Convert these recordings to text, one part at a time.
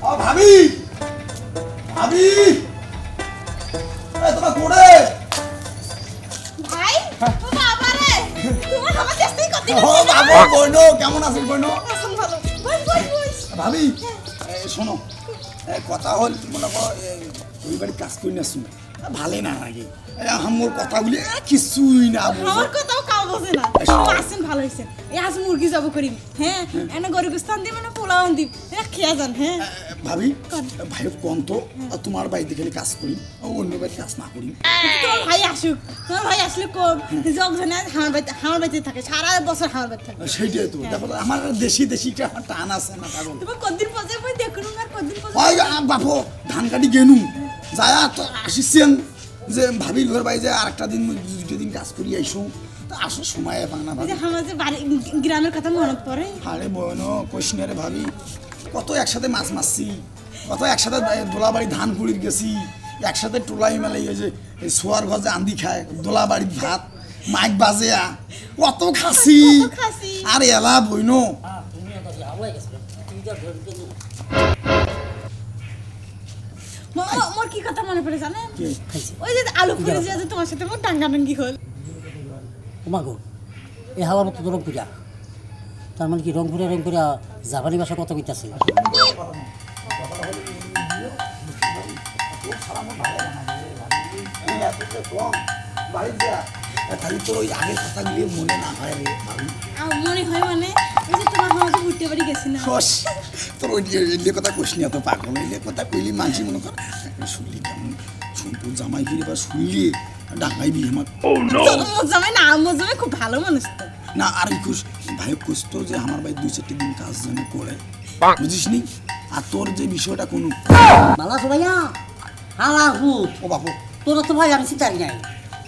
ও ভাবি! ভাবি! এ তোমার কোড়ে? ভাই ও বাবা রে! তোমার আমার চেষ্টাই করতে ও বাবু বইনো কেমন আছিস বইনো আসুন ভালো। বস বস বস। ভাবি শোনো কথা হল মনে করো এ, ওই বাড়ি কাজ করি না শুনে ভালোই না লাগে। আমার কথাগুলি এ, কিছুই না আমার কথাও কাউ বোঝে না। আসেন ভালো হয়েছেন আজ মুরগি যাব করিম হ্যাঁ এনে গরিবস্থান দিব না পোলাও দিব হ্যাঁ খেয়া যান হ্যাঁ। ভাবি ভাই কোন তো? তোমার বাড়িতে খালি কাজ করি অন্য বাড়িতে কাজ না করি। তোমার ভাই আসুক তোমার ভাই আসলে কোন? জগজনে হামার বাড়িতে হামার বাড়িতে থাকে সারা বছর হামার বাড়িতে থাকে। সেইটাই তো দেখো আমার দেশি দেশি আমার টান আছে না পাগল। তোমার কদিন পরে বই দেখুন আর কদিন পরে ওই বাপু ধান কাটি গেনু। যায় তো আসিছেন যে ভাবি ঘর বাই যে আর একটা দিন দুটো দিন কাজ করি আইসো। তা আসো সময় পাং না ভাবি। বাড়ি গ্রামের কথা মনে পড়ে। আরে বয়ন কোশিনারে ভাবি। কত একসাথে মাছ মারছি কত একসাথে দোলাবাড়ি ধান কুড়ির গেছি একসাথে টোলাই মেলাই ওই যে এই সোয়ার ঘরে আন্দি খায় দোলাবাড়ির ভাত মাইক বাজে কত খাসি। কত খাসি। আর এলা বইন। মোর কি কথা মনে পড়ে জানেন? ওই যে আলু ফুলে যে তোমার সাথে মোর টাঙ্গাটাঙ্গি হল। ওমাগো এই হাওয়ার মতো তো রংপুরা তার মানে কি রংপুরে রংপুরা জাপানি ভাষা কথা কইতাছে খালি তোর ওই আগের কথাগুলি মনে না হয় রে মনে হয় মানে সস তোর ওই এলে কথা কইস না তো পাগল এলে কথা কইলি মানছি মনে কর। শুনলি কেমন? শুনপুর জামাই ফিরে বা শুনলি ডাঙাই বিয়ে আমার জামাই না মোর জামাই খুব ভালো মানুষ তো। না আর খুশ। ভাই খুশ তো যে আমার ভাই দুই চারটে দিন কাজ যেন করে। বুঝিস নি আর তোর যে বিষয়টা কোনো তো ভাইয়া। হালা ও বাপু। তোরা তো ভাই আমি চিন্তারি নাই।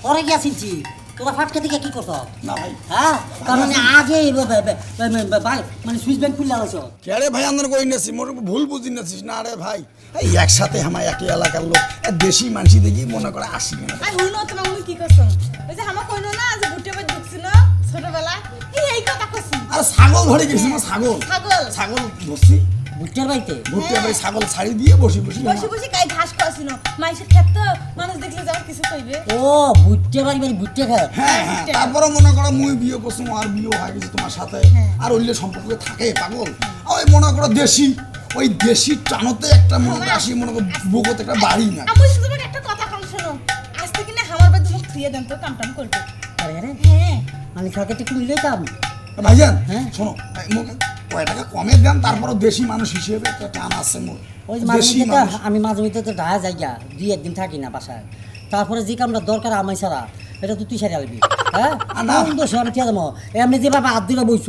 পরে গিয়া চিনছি। তোরা ফাটকে দিকে কি করছ? না ভাই। হ্যাঁ? তার মানে আগে ভাই মানে সুইচ ব্যাংক খুললে হয়েছ কে রে ভাই আমার কই নাছি মোর ভুল বুঝি নাছিস না রে ভাই। এই একসাথে আমার একই এলাকার লোক দেশি মানুষই দেখি মনে করে আসি না। আর তোমার কি করছ? ওই যে আমার কইনো না যে আর ছাগল ধরে গেছি না ছাগল? ছাগল। ছাগল বুটটার বাড়িতে? ভর্তি হবে ছাগল ছাড়ি দিয়ে বসে বসে। বসে বসে ঘাস খাওয়াছিল মানুষের ক্ষেত তো মানুষ দেখলে যাওয়ার কিছু কইবে ও বুটটা বাড়ি মানে বুটটা খায় হ্যাঁ হ্যাঁ। তারপরে মনে করো মুই বিয়ে করছি আর বিয়ে হয়ে গেছে তোমার সাথে। আর ওইলে সম্পর্ক থাকে পাগল? ওই মনে করো দেশি ওই দেশি টানতে একটা মনে করো আসি মনে করো বুকতে একটা বাড়ি না। আমি শুধু তোমাকে একটা কথা কম শোনো। আজ থেকে না আমার বাড়ি তুমি ফ্রিয়ে দেন তো কাম টাম করবে। আরে আরে। হ্যাঁ। আমি একটু নিলে কাম ভাইজান হ্যাঁ। শোনো এই মুখ কয় টাকা কমে দেন তারপরও দেশি মানুষ হিসেবে একটা টান আছে মোর ওই যে মাঝে আমি মাঝে মধ্যে তো ঢাকা যাই গা দুই একদিন থাকি না বাসায়। তারপরে যে কামটা দরকার আমায় ছাড়া এটা তো তুই সারি আলবি হ্যাঁ? দোষে আমি ঠিক দেবো। এমনি যে বাবা হাত দিলে বইছ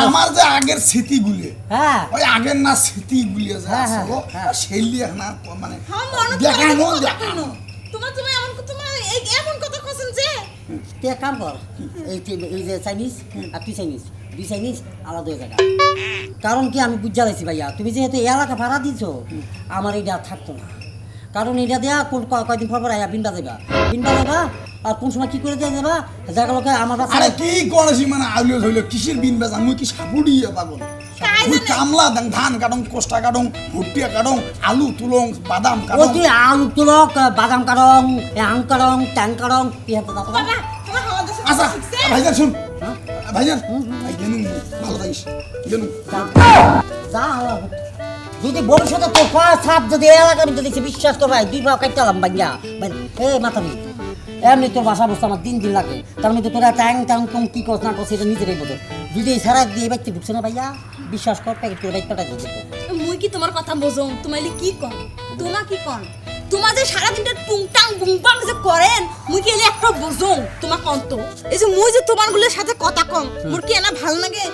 আমার যে আগের স্মৃতিগুলি হ্যাঁ। ওই আগের না স্মৃতিগুলি যে হ্যাঁ, আছে হ্যাঁ, হ্যাঁ। না মানে দেখানো দেখানো তোমার তুমি এমন তোমার এই এমন কথা কছেন যে তুই এক কাম কর, এই এই যে চাইনিজ আর তুই চাইনিজ দুই চাইনিজ আলাদা হয়ে যাবে। কারণ কি, আমি বুঝা লাইছি ভাইয়া, তুমি যেহেতু এলাকা ভাড়া দিছো, আমার আর থাকতো না। কারণ এটা দেয়া কোন কয়দিন পর পর আয়া বিনবা যাবা বিনবা যাবা আর কোন সময় কি করে দিয়ে যাবা জায়গালোকে আমার বাচ্চা আরে কি করেছি মানে আউলিও ধইল, কিসের বিন বেজা মুই কি সাপুড়ি পাগল? মুই। কামলা দাং ধান কাটং কোষ্টা কাটং ভুট্টিয়া কাটং আলু তুলং বাদাম কাটং কি আলু তুলক বাদাম কারং আং কারং ট্যাং আচ্ছা ভাইজান শুন। ভাইজান এই গেনু ভালো থাকিস গেনু। যা। হালা যদি ভবিষ্যতে তোর পা সাপ যদি মধ্যে দেখছি বিশ্বাস করবে দুই পা কাটতাম বাঙ্গা এ মাথাবি এমনি তোর বাসা বসতে আমার তিন দিন লাগে। তার মধ্যে তোরা ট্যাং ট্যাং টং কি করছ না করছে এটা নিজেরাই বোঝো। যদি এই সারা দিয়ে ব্যক্তি ঢুকছে না ভাইয়া, বিশ্বাস কর প্যাকেট করে বাইক পাঠাই দিতে মুই কি তোমার কথা বোঝং তোমাইলে কি কন তোমা কি কন তোমার যে সারাদিনটা টুংটাং বুংবাং যে করেন, মুই কি এলে একটা বোঝং তোমার কন তো। এই যে মুই যে তোমারগুলোর সাথে কথা কম, মোর কি এনা ভালো লাগে?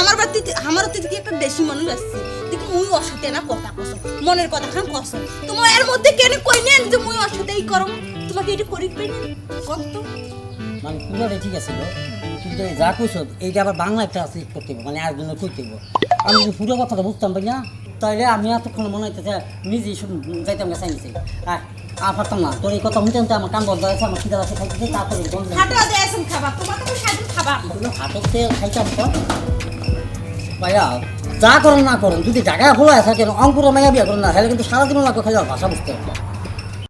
আমার বাড়িতে আমার থেকে একটা দেশি মানুষ আসছে। দেখি মুই ওর সাথে এনা কথা কস মনের কথা খান কস তোমার এর মধ্যে কেন কই নেন যে মুই ওর সাথে এই করম? তোমাকে এটা করি পেন কন তো। মানে পুরোটা ঠিক আছে কিন্তু যা কইছ এইটা আবার বাংলা একটা আছে করতে হবে মানে আরেকজনের কইতে হবে। আমি যদি পুরো কথাটা বুঝতাম না তাইলে আমি এতক্ষণ মনে হইতেছে নিজেই শুন যাইতাম গেছে নিচে আর আর পারতাম না। তোর এই কথা শুনতে শুনতে আমার কান বন্ধ আছে আমার খিদা আছে খাইতে তারপরে বন্ধ হাঁটা দেয়াছেন খাবার তোমার তো সারাদিন খাবার হাততে খাইতাম তো। ভাইয়া যা করেন না করেন যদি জায়গায় খোলা থাকেন অঙ্কুর মাইয়া বিয়া করেন না হলে কিন্তু সারাদিন লাগবে খালি আর ভাষা বুঝতে হবে